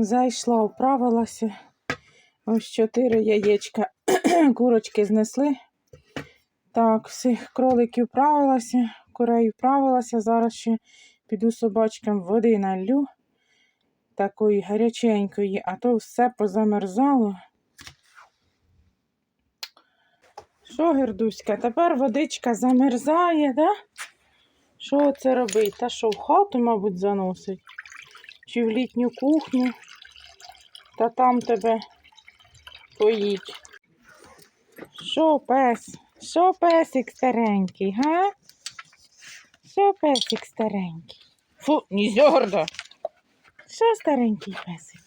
Зайшла, управилася. Ось чотири яєчка курочки знесли. Так, всіх кроликів вправилася, курей вправилася. Зараз ще піду собачкам води налью. Такої гаряченької, а то все позамерзало. Що, Гердуська, тепер водичка замерзає, да? Що це робить? Та що в хату, мабуть, заносить? Чи в літню кухню? Та там тебе поїть. Що, пес? Що песик старенький, га? Що песик старенький? Фу, не зьорда. Що старенький песик?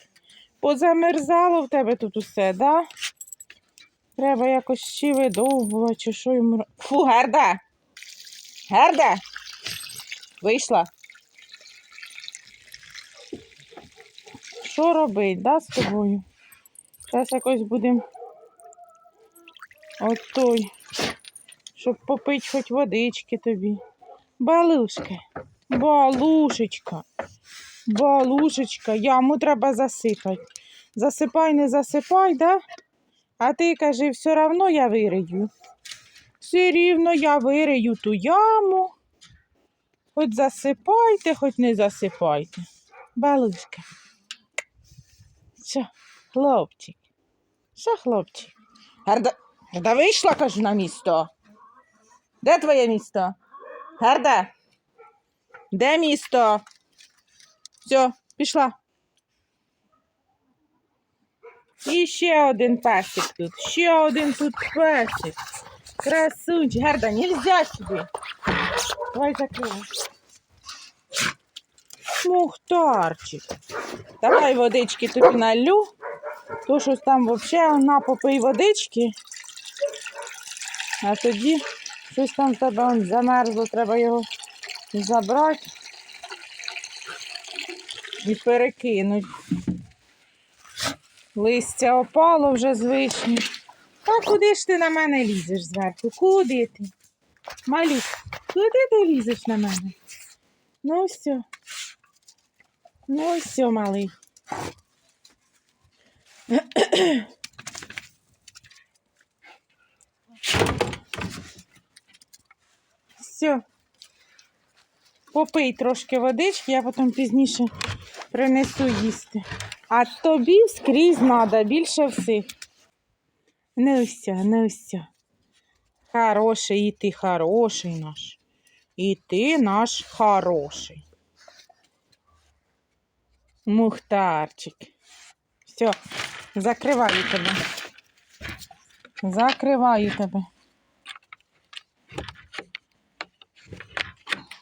Позамерзало в тебе тут усе, да? Треба якось ще видовбувати, що йому. Фу, Герда! Герда! Вийшла. Що робить, да, з тобою? Зараз якось будемо от той, щоб попити хоч водички тобі. Балушка, балушечка, балушечка, яму треба засипати. Засипай, не засипай, да? А ти кажи, все одно я вирию. Все рівно я вирию ту яму. Хоч засипайте, хоч не засипайте. Балушка. Що, хлопчик? Що, хлопчик? Гарда, Гарда вийшла, кажу, на місто. Де твоє місто? Гарда? Де місто? Все, пішла. І ще один песик тут. Ще один тут песик. Красунчик. Гарда, нельзя сюди. Давай закривай. Мухтарчик. Давай водички тобі налю. То щось там взагалі на попий водички. А тоді щось там в тебе он замерзло, треба його забрати і перекинути. Листя опало вже з. А куди ж ти на мене лізеш зверху? Куди ти? Малюк, куди ти лізеш на мене? Ну все. Ну все, малий. Все. Попий трошки водички, я потім пізніше принесу їсти. А тобі скрізь треба більше всіх. Не все, не все. Хороший, і ти хороший наш. І ти наш хороший. Мухтарчик. Все, закриваю тебе. Закриваю тебе.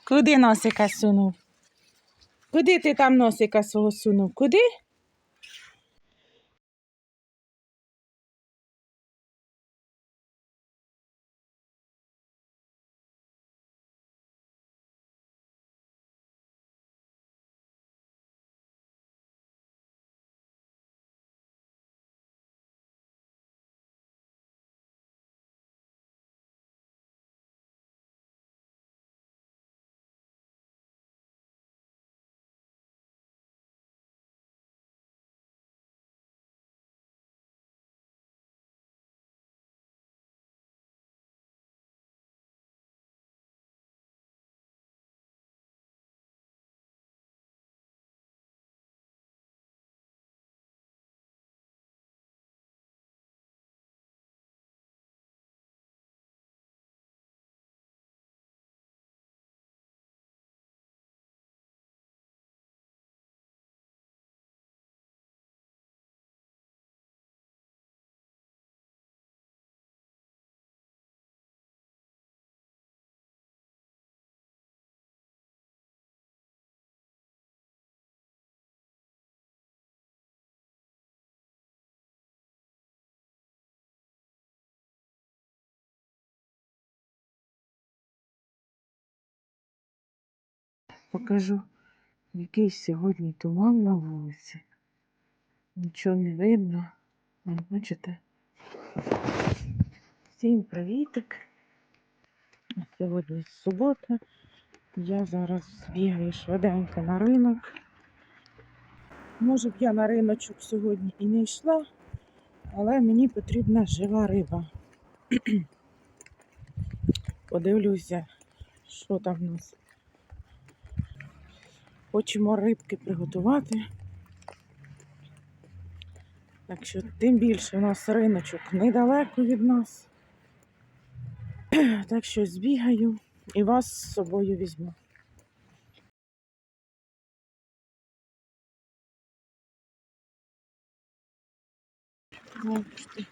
Куди носика сунув? Куди ти там носика свого сунув? Куди? Покажу, який сьогодні туман на вулиці. Нічого не видно. Бачите? Всім привітик. Сьогодні субота. Я зараз бігаю швиденько на ринок. Може б я на риночок сьогодні і не йшла, але мені потрібна жива риба. Подивлюся, що там в нас. Хочемо рибки приготувати. Так що тим більше у нас риночок недалеко від нас. Так що збігаю і вас з собою візьму. Бачите.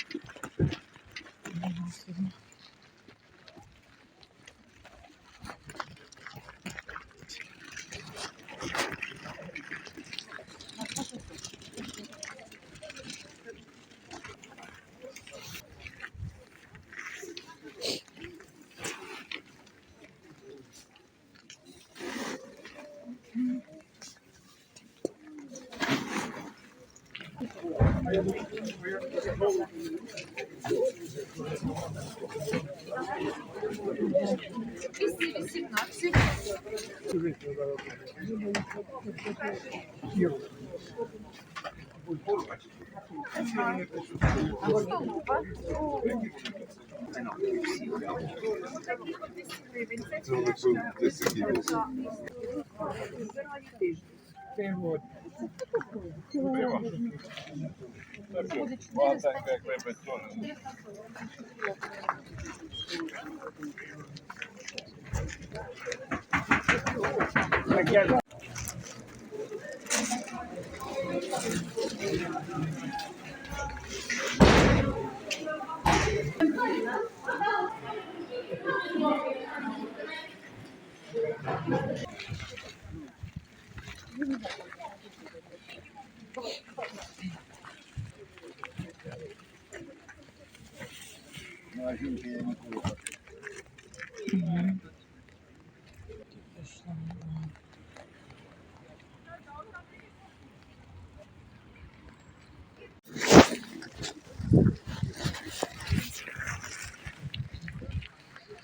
Ага, сьогодні. Це вони тут Буде 400. 440.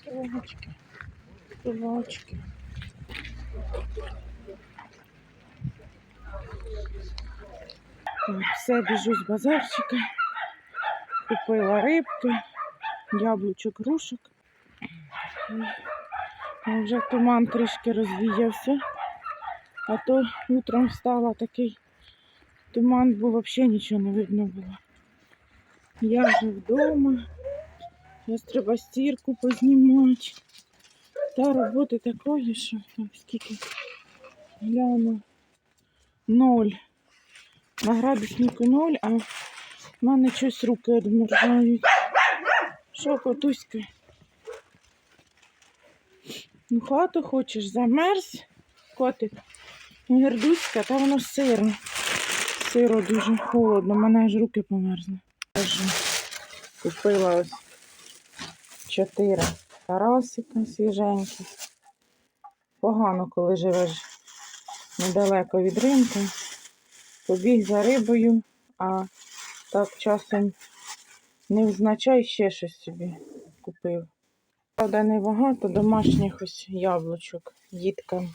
Палочки, палочки. Все, біжу з базарчика, купила рибки, яблучок, рушок. Вже туман трішки розвіявся. А то утром встала такий туман, бо взагалі нічого не видно було. Я вже вдома. Зараз треба стірку познімати. Та роботи такої, що так, скільки гляну. Ноль. На градуснику ноль, а в мене щось руки одмерзають. Що, котуська? Хату хочеш, замерз, котик. Гердуська, та воно сиро. Сиро дуже холодно, мене аж руки померзли. Купила ось чотири карасика свіженькі. Погано, коли живеш недалеко від ринку. Побіг за рибою, а так часом не взначай ще щось собі купив. Правда, небагато домашніх ось яблучок, діткам,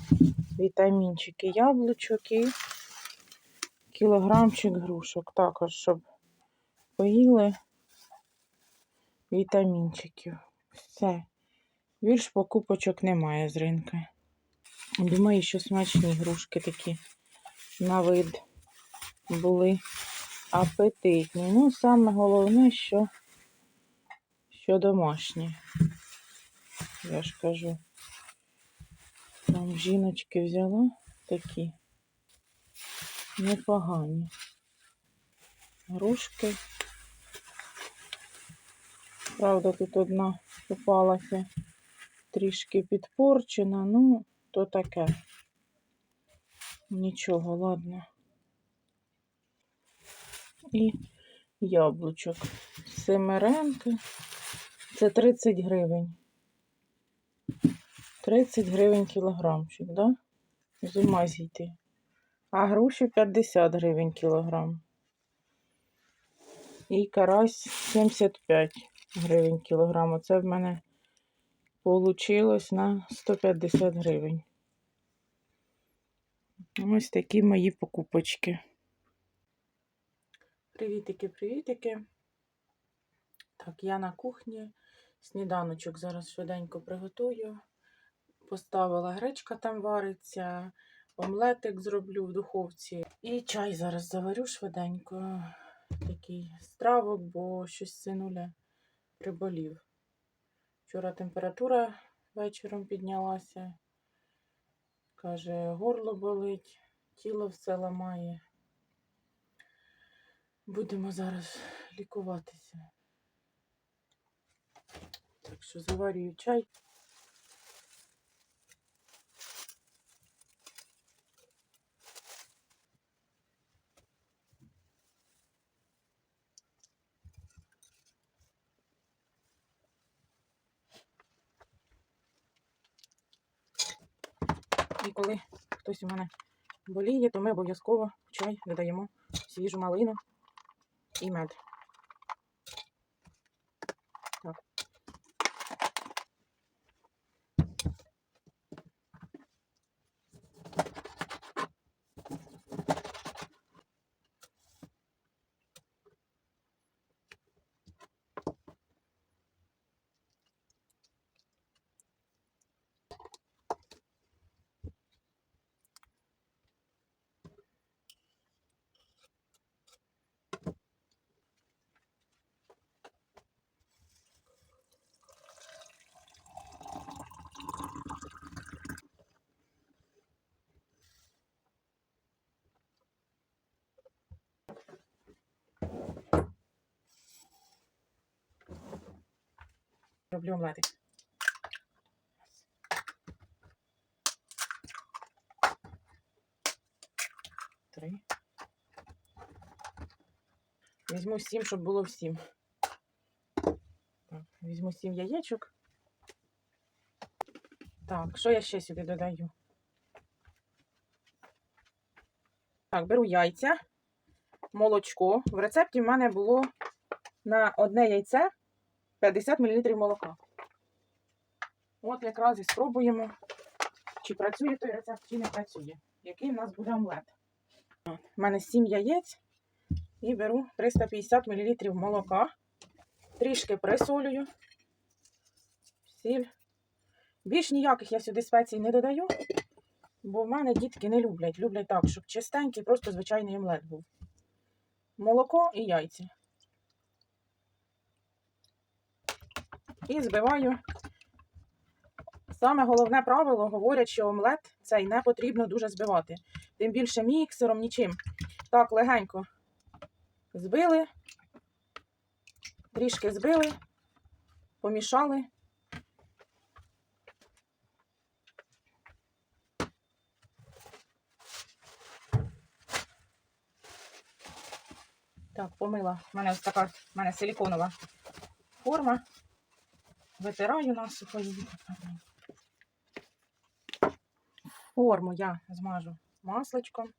вітамінчики яблучок і кілограмчик грушок. Також, щоб поїли вітамінчиків. Все. Більш покупочок немає з ринку. Думаю, що смачні грушки такі на вид були апетитні. Ну, саме головне, що, що домашні. Я ж кажу. Там жіночки взяла такі непогані. Грушки. Правда, тут одна попалася трішки підпорчена, ну, то таке. Нічого, ладно. І яблучок. Семеренки. Це 30 гривень. 30 гривень кілограмчик, да? З ума зійти. А груші 50 гривень кілограм. І карась 75 гривень кілограм. Оце в мене вийшло на 150 гривень. Ось такі мої покупочки. Привітики, привітики. Так, я на кухні. Сніданочок зараз швиденько приготую. Поставила гречка там вариться, омлетик зроблю в духовці. І чай зараз заварю швиденько. Такий стравок, бо щось синуля приболів. Вчора температура вечором піднялася. Каже, горло болить, тіло все ламає. Будемо зараз лікуватися. Так що заварюю чай. І коли хтось у мене боліє, то ми обов'язково чай додаємо свіжу малину і мед. Роблю омлетик. Три. Візьму сім, щоб було всім. Так, візьму сім яєчок. Так, що я ще сюди додаю? Так, беру яйця, молочко. В рецепті в мене було на одне яйце 50 мл молока. От якраз і спробуємо, чи працює той рецепт, чи не працює. Який в нас буде омлет. У мене 7 яєць і беру 350 мл молока. Трішки присолюю. Сіль. Більш ніяких я сюди спецій не додаю, бо в мене дітки не люблять. Люблять так, щоб чистенький, просто звичайний омлет був. Молоко і яйця. І збиваю. Саме головне правило говорять, що омлет цей не потрібно дуже збивати. Тим більше міксером, нічим. Так, легенько збили, трішки збили, помішали. Так, помила. У мене ось така в мене силіконова форма. Витираю насухо її. Форму я змажу масличком.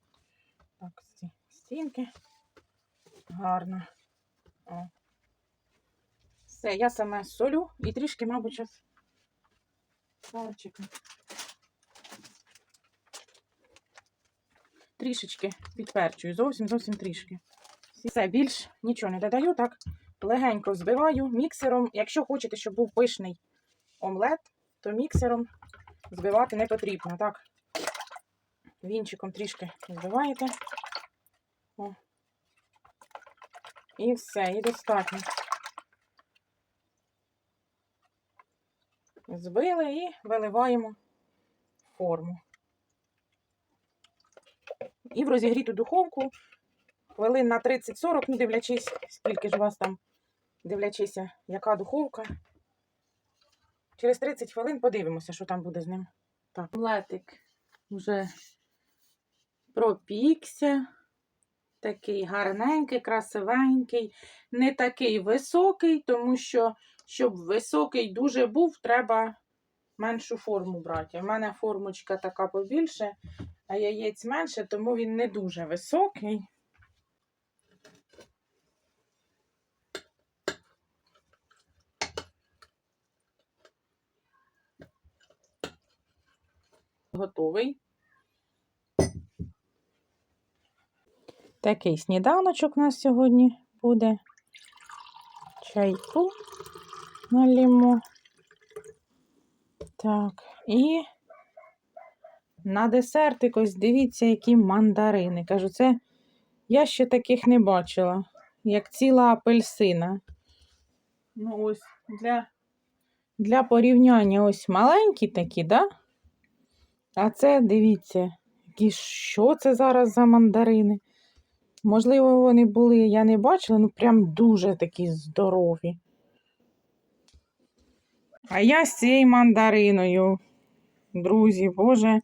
Так, ці стінки. Гарно. О. Все, я саме солю і трішки, мабуть, зараз перчика. Трішечки підперчую, зовсім зовсім трішки. Все, більш нічого не додаю, так легенько взбиваю міксером. Якщо хочете, щоб був пишний омлет, то міксером збивати не потрібно. Так, вінчиком трішки збиваєте. О. І все, і достатньо. Збили і виливаємо форму. І в розігріту духовку хвилин на 30-40, ну, дивлячись, скільки ж у вас там, дивлячися, яка духовка. Через 30 хвилин подивимося, що там буде з ним. Так, омлетик вже пропікся. Такий гарненький, красивенький, не такий високий, тому що, щоб високий дуже був, треба меншу форму брати. У мене формочка така побільше, а яєць менше, тому він не дуже високий. Готовий. Такий сніданочок у нас сьогодні буде. Чайку налімо. Так, і на десертик ось дивіться, які мандарини. Кажу, це я ще таких не бачила, як ціла апельсина. Ну, ось для, для порівняння ось маленькі такі, да? А це, дивіться, які, що це зараз за мандарини? Можливо, вони були, я не бачила, ну прям дуже такі здорові. А я з цією мандариною, друзі, Боже,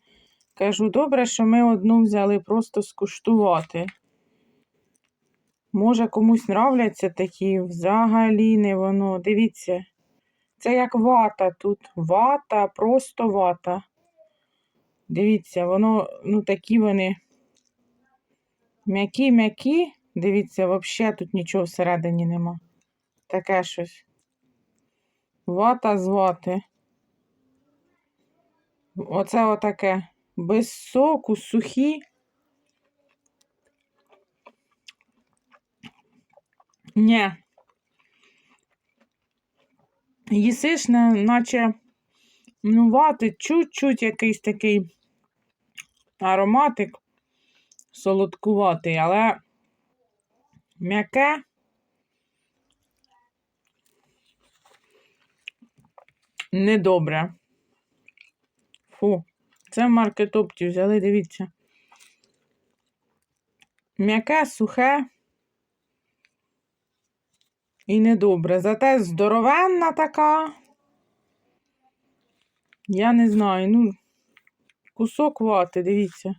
кажу, добре, що ми одну взяли просто скуштувати. Може, комусь нравляться такі, взагалі не воно. Дивіться, це як вата тут. Вата, просто вата. Дивіться, воно, ну такі вони м'які-м'які. Дивіться, взагалі тут нічого всередині нема. Таке щось. Вата з вати. Оце отаке. Без соку, сухі. Ні. Їсиш, наче ну, вати, чуть-чуть якийсь такий ароматик солодкуватий, але м'яке. Недобре. Фу, це в маркетопті взяли, дивіться. М'яке, сухе і недобре. Зате здоровенна така. Я не знаю, ну, кусок вати, дивіться.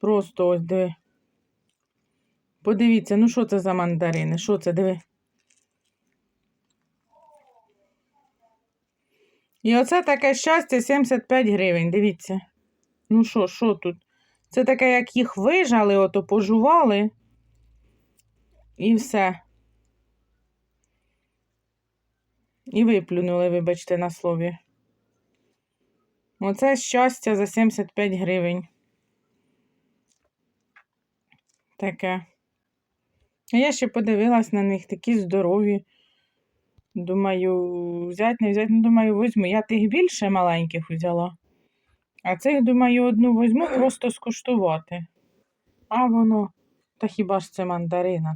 Просто ось диви. Подивіться, ну що це за мандарини? Що це, диви? І оце таке щастя 75 гривень, дивіться. Ну що, що тут? Це таке, як їх вижали, ото пожували. І все. І виплюнули, вибачте, на слові. Оце щастя за 75 гривень. Таке. А я ще подивилась на них, такі здорові. Думаю, взять, не взять, ну, думаю, візьму. Я тих більше маленьких взяла. А цих, думаю, одну візьму просто скуштувати. А воно, та хіба ж це мандарина?